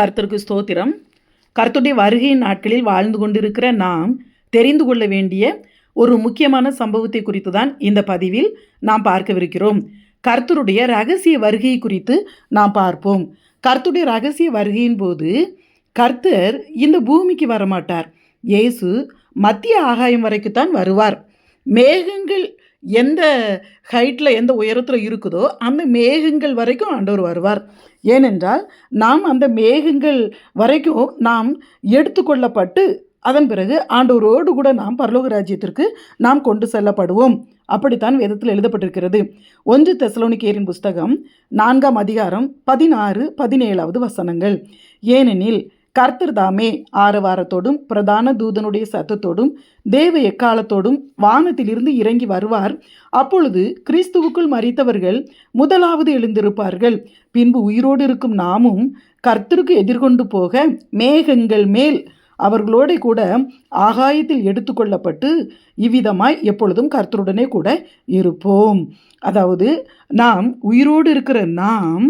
கர்த்தருக்கு ஸ்தோத்திரம். கர்த்துடைய வருகையின் நாட்களில் வாழ்ந்து கொண்டிருக்கிற நாம் தெரிந்து கொள்ள வேண்டிய ஒரு முக்கியமான சம்பவத்தை குறித்து தான் இந்த பதிவில் நாம் பார்க்கவிருக்கிறோம். கர்த்தருடைய ரகசிய வருகை குறித்து நாம் பார்ப்போம். கர்த்துடைய ரகசிய வருகையின் போது கர்த்தர் இந்த பூமிக்கு வரமாட்டார். இயேசு மத்திய ஆகாயம் வரைக்கும் தான் வருவார். மேகங்கள் எந்த ஹைட்டில் எந்த உயரத்தில் இருக்குதோ அந்த மேகங்கள் வரைக்கும் ஆண்டவர் வருவார். ஏனென்றால் நாம் அந்த மேகங்கள் வரைக்கும் நாம் எடுத்துக்கொள்ளப்பட்டு அதன் பிறகு ஆண்டவரோடு கூட நாம் பரலோக ராஜ்யத்திற்கு நாம் கொண்டு செல்லப்படுவோம். அப்படித்தான் வேதத்தில் எழுதப்பட்டிருக்கிறது. ஒன்று தெசலோனிக்கேரின் புஸ்தகம் நான்காம் அதிகாரம் பதினாறு பதினேழாவது வசனங்கள். ஏனெனில் கர்த்தர் தாமே ஆரவாரத்தோடும் பிரதான தூதனுடைய சத்தத்தோடும் தேவ எக்காலத்தோடும் வானத்திலிருந்து இறங்கி வருவார். அப்பொழுது கிறிஸ்துவுக்குள் மறித்தவர்கள் முதலாவது எழுந்திருப்பார்கள். பின்பு உயிரோடு இருக்கும் நாமும் கர்த்தருக்கு எதிர்கொண்டு போக மேகங்கள் மேல் அவர்களோட கூட ஆகாயத்தில் எடுத்துக்கொள்ளப்பட்டு இவ்விதமாய் எப்பொழுதும் கர்த்தருடனே கூட இருப்போம். அதாவது நாம் உயிரோடு இருக்கிற நாம்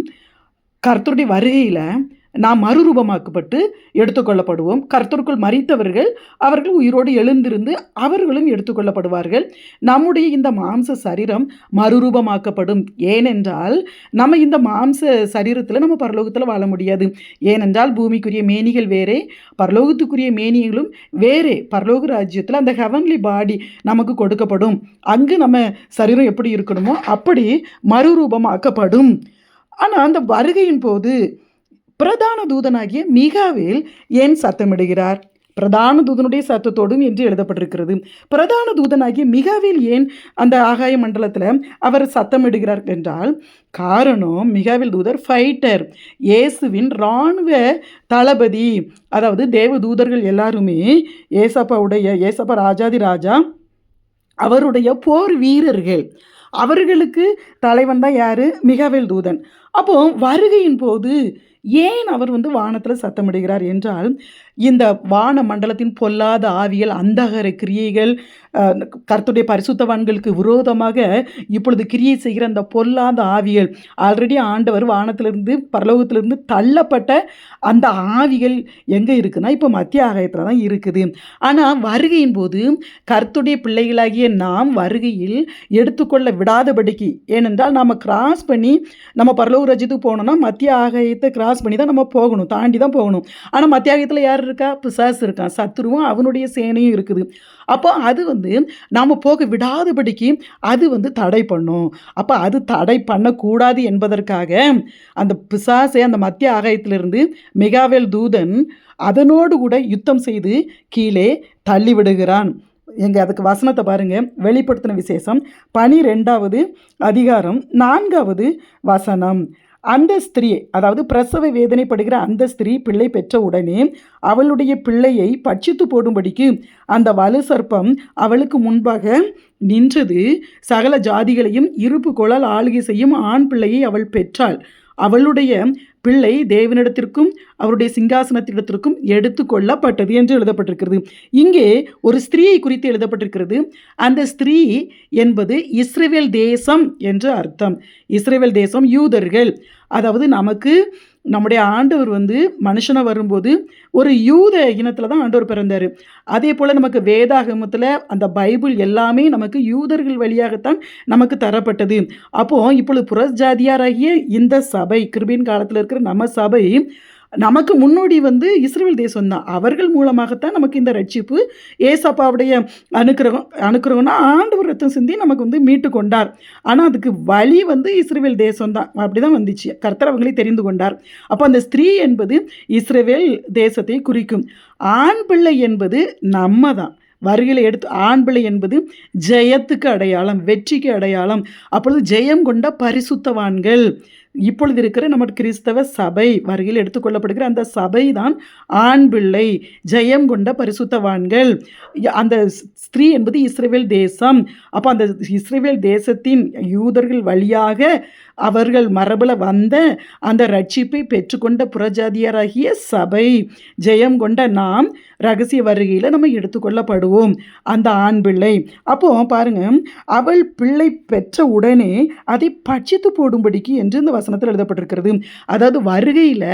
கர்த்தருடைய வருகையில் நாம் மறுரூபமாக்கப்பட்டு எடுத்துக்கொள்ளப்படுவோம். கர்த்தருக்குள் மறித்தவர்கள் அவர்கள் உயிரோடு எழுந்திருந்து அவர்களும் எடுத்துக்கொள்ளப்படுவார்கள். நம்முடைய இந்த மாம்ச சரீரம் மறுரூபமாக்கப்படும். ஏனென்றால் நம்ம இந்த மாம்ச சரீரத்தில் நம்ம பரலோகத்தில் வாழ முடியாது. ஏனென்றால் பூமிக்குரிய மேனிகள் வேறே பரலோகத்துக்குரிய மேனிகளும் வேறே. பரலோக ராஜ்யத்தில் அந்த ஹெவன்லி பாடி நமக்கு கொடுக்கப்படும். அங்கு நம்ம சரீரம் எப்படி இருக்கணுமோ அப்படி மறுரூபமாக்கப்படும். ஆனால் அந்த வருகையின் போது பிரதான தூதனாகிய மிகாவேல் ஏன் சத்தமிடுகிறார்? பிரதான தூதனுடைய சத்தத்தோடும் என்று எழுதப்பட்டிருக்கிறது. பிரதான தூதனாகிய மிகாவில் ஏன் அந்த ஆகாய மண்டலத்தில் அவர் சத்தமிடுகிறார் என்றால் காரணம் மிகாவில் தூதர் ஃபைட்டர் இயேசுவின் இராணுவ தளபதி. அதாவது தேவ தூதர்கள் எல்லாருமே ஏசப்பாவுடைய ஏசப்பா ராஜாதி ராஜா அவருடைய போர் வீரர்கள். அவர்களுக்கு தலைவன் தான் யார்? மிகாவேல் தூதன். அப்போ வருகையின் போது ஏன் அவர் வந்து வானத்தில் சத்தமிடுகிறார் என்றால் இந்த வான மண்டலத்தின் பொல்லாத ஆவியல் அந்தகர கிரியைகள் கர்த்துடைய பரிசுத்தவான்களுக்கு விரோதமாக இப்பொழுது கிரியை செய்கிற அந்த பொல்லாத ஆவியல் ஆல்ரெடி ஆண்டவர் வானத்திலிருந்து பரலோகத்திலிருந்து தள்ளப்பட்ட அந்த ஆவிகள் எங்கே இருக்குன்னா இப்போ மத்திய ஆகாயத்தில் தான் இருக்குது. ஆனால் வருகையின் போது கர்த்துடைய பிள்ளைகளாகிய நாம் வருகையில் எடுத்துக்கொள்ள விடாதபடிக்கு ஏனென்றால் நாம் கிராஸ் பண்ணி நம்ம பரலோக ரஜித்துக்கு போகணும்னா மத்திய ஆகாயத்தை கிராஸ் பண்ணி தான் நம்ம போகணும் தாண்டி தான் போகணும். ஆனால் மத்திய ஆகாயத்தில் யார் இருக்கா? பிசாசு இருக்கான் சத்துருவும் அவனுடைய சேனையும் இருக்குது. அப்போ அது வந்து நாம் போக விடாதபடிக்கு அது வந்து தடை பண்ணும். அப்போ அது தடை பண்ணக்கூடாது என்பதற்காக அந்த பிசாசை அந்த மத்திய ஆகாயத்திலிருந்து மிகாவேல் தூதன் அதனோடு கூட யுத்தம் செய்து கீழே தள்ளி விடுகிறான் அதுக்கு வசனத்தை பாருங்கள் வெளிப்படுத்தின விசேஷம் பனிரெண்டாவது அதிகாரம் நான்காவது வசனம். அந்த ஸ்திரீ அதாவது பிரசவ வேதனைப்படுகிற அந்த ஸ்திரீ பிள்ளை பெற்ற உடனே அவளுடைய பிள்ளையை பட்சித்து போடும்படிக்கு அந்த வலு சர்ப்பம் அவளுக்கு முன்பாக நின்றது. சகல ஜாதிகளையும் இருப்பு குழல் ஆளுகை செய்யும் ஆண் பிள்ளையை அவள் பெற்றாள். அவளுடைய பிள்ளை தேவனிடத்திற்கும் அவருடைய சிங்காசனத்திடத்திற்கும் எடுத்து கொள்ளப்பட்டது என்று எழுதப்பட்டிருக்கிறது. இங்கே ஒரு ஸ்திரீயை குறித்து எழுதப்பட்டிருக்கிறது. அந்த ஸ்திரீ என்பது இஸ்ரேவேல் தேசம் என்று அர்த்தம். இஸ்ரேவேல் தேசம் யூதர்கள். அதாவது நமக்கு நம்முடைய ஆண்டவர் வந்து மனுஷனை வரும்போது ஒரு யூத இனத்தில் தான் ஆண்டவர் பிறந்தார். அதே போல் நமக்கு வேதாகமத்தில் அந்த பைபிள் எல்லாமே நமக்கு யூதர்கள் வழியாகத்தான் நமக்கு தரப்பட்டது. அப்போது இப்பொழுது புறஜாதியாராகிய இந்த சபை கிருபின் காலத்தில் இருக்கிற நம்ம சபை நமக்கு முன்னோடி வந்து இஸ்ரேல் தேசம் தான். அவர்கள் மூலமாகத்தான் நமக்கு இந்த ரட்சிப்பு. ஏசப்பாவுடைய அனுக்கிரகம் அனுக்கிரகம்னா ஆண்டவர் ரத்தம் சிந்தி நமக்கு வந்து மீட்டு கொண்டார். ஆனால் அதுக்கு வழி வந்து இஸ்ரேல் தேசம் தான். அப்படி தான் வந்துச்சு. கர்த்தர் அவங்களே தெரிந்து கொண்டார். அப்போ அந்த ஸ்திரீ என்பது இஸ்ரேல் தேசத்தை குறிக்கும். ஆண் பிள்ளை என்பது நம்ம தான். வருகையில் எடுத்து ஆண் பிள்ளை என்பது ஜெயத்துக்கு அடையாளம் வெற்றிக்கு அடையாளம். அப்பொழுது ஜெயம் கொண்ட பரிசுத்தவான்கள். இப்பொழுது இருக்கிற நம்ம கிறிஸ்தவ சபை வருகையில் எடுத்துக்கொள்ளப்படுகிற அந்த சபை தான் ஆண் பிள்ளை ஜெயம் கொண்ட பரிசுத்தவான்கள். அந்த ஸ்திரீ என்பது இஸ்ரேவேல் தேசம். அப்போ அந்த இஸ்ரேவேல் தேசத்தின் யூதர்கள் வழியாக அவர்கள் மரபில் வந்த அந்த ரட்சிப்பை பெற்றுக்கொண்ட புறஜாதியராகிய சபை ஜெயம் கொண்ட நாம் ரகசிய வருகையில் நம்ம எடுத்துக்கொள்ளப்படுவோம். அந்த ஆண் பிள்ளை. அப்போ பாருங்க அவள் பிள்ளை பெற்ற உடனே அதை பட்சித்து போடும்படிக்கு என்று இந்த வசனத்தில் எழுதப்பட்டிருக்கிறது. அதாவது வருகையில்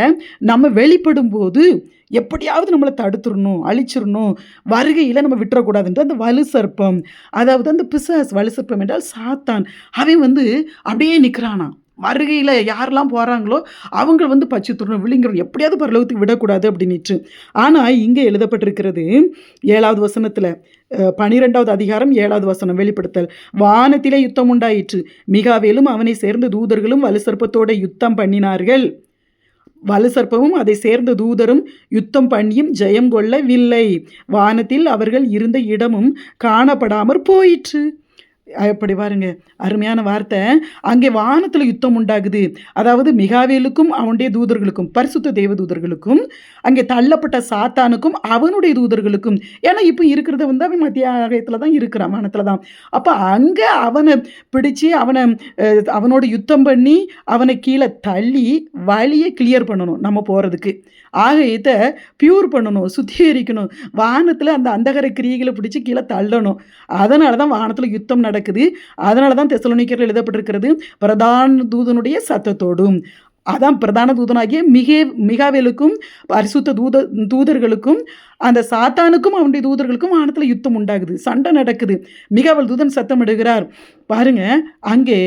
நம்ம வெளிப்படும் போது எப்படியாவது நம்மளை தடுத்துடணும் அழிச்சிடணும். வருகையில் நம்ம விட்டுறக்கூடாதுன்ற அந்த வலு சர்ப்பம். அதாவது அந்த பிசாஸ் வலு சர்ப்பம் என்றால் சாத்தான். அவன் வந்து அப்படியே நிற்கிறானா வருகையில் யாரெல்லாம் போகிறாங்களோ அவங்க வந்து பச்சை துறணும் விழுங்கிறோம் எப்படியாவது பரலோகத்துக்கு விடக்கூடாது அப்படின்னுட்டு ஆனால் இங்கே எழுதப்பட்டிருக்கிறது ஏழாவது வசனத்தில் பனிரெண்டாவது அதிகாரம் ஏழாவது வசனம் வெளிப்படுத்தல். வானத்திலே யுத்தம் உண்டாயிற்று. மிகாவேலும் அவனை சேர்ந்த தூதர்களும் வலுசற்பத்தோட யுத்தம் பண்ணினார்கள். வலுசற்பமும் அதை சேர்ந்த தூதரும் யுத்தம் பண்ணியும் ஜெயம் கொள்ளவில்லை. வானத்தில் அவர்கள் இருந்த இடமும் காணப்படாமற் போயிற்று. அப்படி பாருங்க. அருமையான வார்த்தை. அங்கே வானத்தில் யுத்தம் உண்டாகுது. அதாவது மிகாவேலுக்கும் அவனுடைய தூதர்களுக்கும் பரிசுத்த தேவதூதர்களுக்கும் அங்கே தள்ளப்பட்ட சாத்தானுக்கும் அவனுடைய தூதர்களுக்கும். ஏன்னா இப்போ இருக்கிறத வந்து அவன் மத்திய ஆகயத்தில் தான் இருக்கிறான் வானத்தில் தான். அப்போ அங்கே அவனை பிடிச்சி அவனை அவனோட யுத்தம் பண்ணி அவனை கீழே தள்ளி வழியை கிளியர் பண்ணணும் நம்ம போகிறதுக்கு ஆகயத்தை பியூர் பண்ணணும் சுத்திகரிக்கணும். வானத்தில் அந்த அந்தகர கிரியைகளை பிடிச்சி கீழே தள்ளணும். அதனால தான் வானத்தில் யுத்தம் நடக்குது. அதனால தான் தெசலோனிக்கரில் எழுதப்பட்டிருக்கிறது பிரதான தூதனுடைய சத்தத்தோடும். அதான் பிரதான தூதனாகிய மிகே மிகாவேலுக்கும் பரிசுத்த தூத தூதர்களுக்கும் அந்த சாத்தானுக்கும் அவனுடைய தூதர்களுக்கும் வானத்தில் யுத்தம் உண்டாகுது. சண்டை நடக்குது. மிகாவல் தூதன் சத்தம் இடுகிறார். பாருங்க அங்கே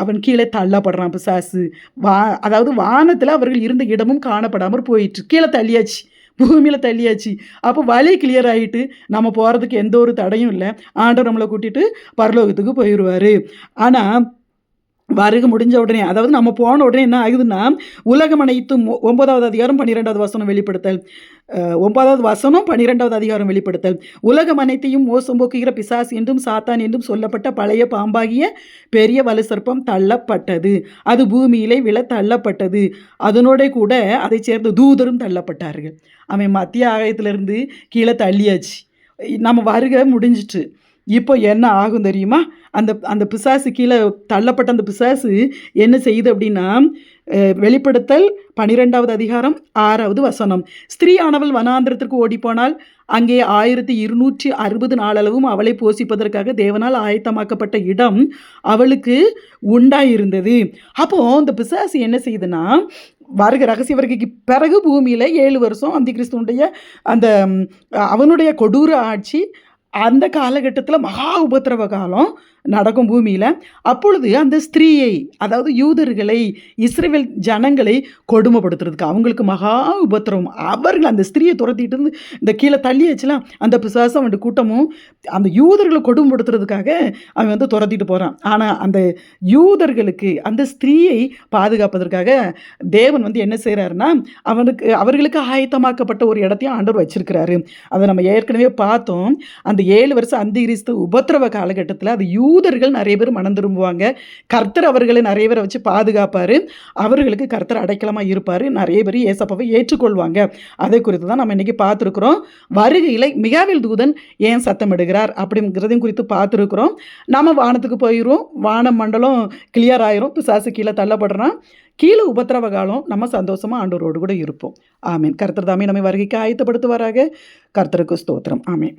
அவன் கீழே தள்ளப்படுறான் பிசாசு. வா அதாவது வானத்தில் அவர்கள் இருந்த இடமும் காணப்படாமல் போயிட்டு கீழே தள்ளியாச்சு. பூமியில் தள்ளியாச்சு. அப்போ வழி கிளியர் ஆகிட்டு நம்ம போகிறதுக்கு எந்த ஒரு தடையும் இல்லை. ஆண்டவர் நம்மளை கூட்டிட்டு பரலோகத்துக்கு போயிடுவார் ஆனால் வருகை முடிஞ்ச உடனே அதாவது நம்ம போன உடனே என்ன ஆகுதுன்னா உலகம் அனைத்தும் ஒன்பதாவது அதிகாரம் பன்னிரெண்டாவது வசனம் வெளிப்படுத்தல். ஒன்பதாவது வசனம் பன்னிரெண்டாவது அதிகாரம் வெளிப்படுத்தல். உலகம் அனைத்தையும் மோசம் போக்குகிற பிசாஸ் என்றும் சாத்தான் என்றும் சொல்லப்பட்ட பழைய பாம்பாகிய பெரிய வலு சர்ப்பம் தள்ளப்பட்டது. அது பூமியிலே விழ தள்ளப்பட்டது. அதனோட கூட அதை சேர்ந்த தூதரும் தள்ளப்பட்டார்கள். அவன் மத்திய ஆகாயத்திலிருந்து கீழே தள்ளியாச்சு. நம்ம வருகை முடிஞ்சிட்டு. இப்போ என்ன ஆகும் தெரியுமா? அந்த அந்த பிசாசு கீழே தள்ளப்பட்ட அந்த பிசாசு என்ன செய்யுது அப்படின்னா வெளிப்படுத்தல் பனிரெண்டாவது அதிகாரம் ஆறாவது வசனம். ஸ்திரீ ஆனவள் வனாந்திரத்திற்கு ஓடிப்போனால் அங்கே ஆயிரத்தி இருநூற்றி அறுபது நாளளவும் அவளை போஷிப்பதற்காக தேவனால் ஆயத்தமாக்கப்பட்ட இடம் அவளுக்கு உண்டாயிருந்தது. அப்போது இந்த பிசாசு என்ன செய்யுதுன்னா வருக ரகசிய வருகைக்கு பிறகு பூமியில் ஏழு வருஷம் அந்த கிறிஸ்துவனுடைய அந்த அவனுடைய கொடூர ஆட்சி அந்த காலகட்டத்தில் மகா உபத்திரவ காலம். நடக்கும் பூமியில் அப்பொழுது அந்த ஸ்திரீயை அதாவது யூதர்களை இஸ்ரேல் ஜனங்களை கொடுமைப்படுத்துறதுக்கு அவங்களுக்கு மகா உபத்திரவம். அவர்கள் அந்த ஸ்திரீயை துரத்திட்டு இருந்து இந்த கீழே தள்ளி வச்சுலாம் அந்த பிசாசம் அவன் கூட்டமும் அந்த யூதர்களை கொடுமைப்படுத்துறதுக்காக அவன் வந்து துரத்திட்டு போகிறான் ஆனால் அந்த யூதர்களுக்கு அந்த ஸ்திரீயை பாதுகாப்பதற்காக தேவன் வந்து என்ன செய்கிறாருன்னா அவனுக்கு அவர்களுக்கு ஆயத்தமாக்கப்பட்ட ஒரு இடத்தையும் ஆண்டவர் வச்சிருக்கிறாரு. அதை நம்ம ஏற்கனவே பார்த்தோம். அந்த ஏழு வருஷம் அந்த கிறிஸ்து உபத்திரவ காலகட்டத்தில் அது தூதர்கள் நிறைய பேர் மனம் திரும்புவாங்க. கர்த்தர் அவர்களை நிறைய பேரை வச்சு பாதுகாப்பார். அவர்களுக்கு கர்த்தர் அடைக்கலமாக இருப்பார். நிறைய பேர் ஏசப்பாவை ஏற்றுக்கொள்வாங்க. அதை குறித்து தான் நம்ம இன்றைக்கி பார்த்துருக்குறோம். வருகையில் மிகாவில் தூதன் ஏன் சத்தமிடுகிறார் அப்படிங்கிறதையும் குறித்து பார்த்துருக்குறோம். நம்ம வானத்துக்கு போயிடும் வான மண்டலம் கிளியர் ஆயிரும். பிசாசு கீழே தள்ளப்படுறான். கீழே உபத்திரவ காலம் நம்ம சந்தோஷமாக ஆண்டோரோடு கூட இருப்போம். ஆமீன். கர்த்தர் தாமே நம்மை வருகைக்கு ஆயத்தப்படுத்துவாராக. கர்த்தருக்கு ஸ்தோத்திரம். ஆமீன்.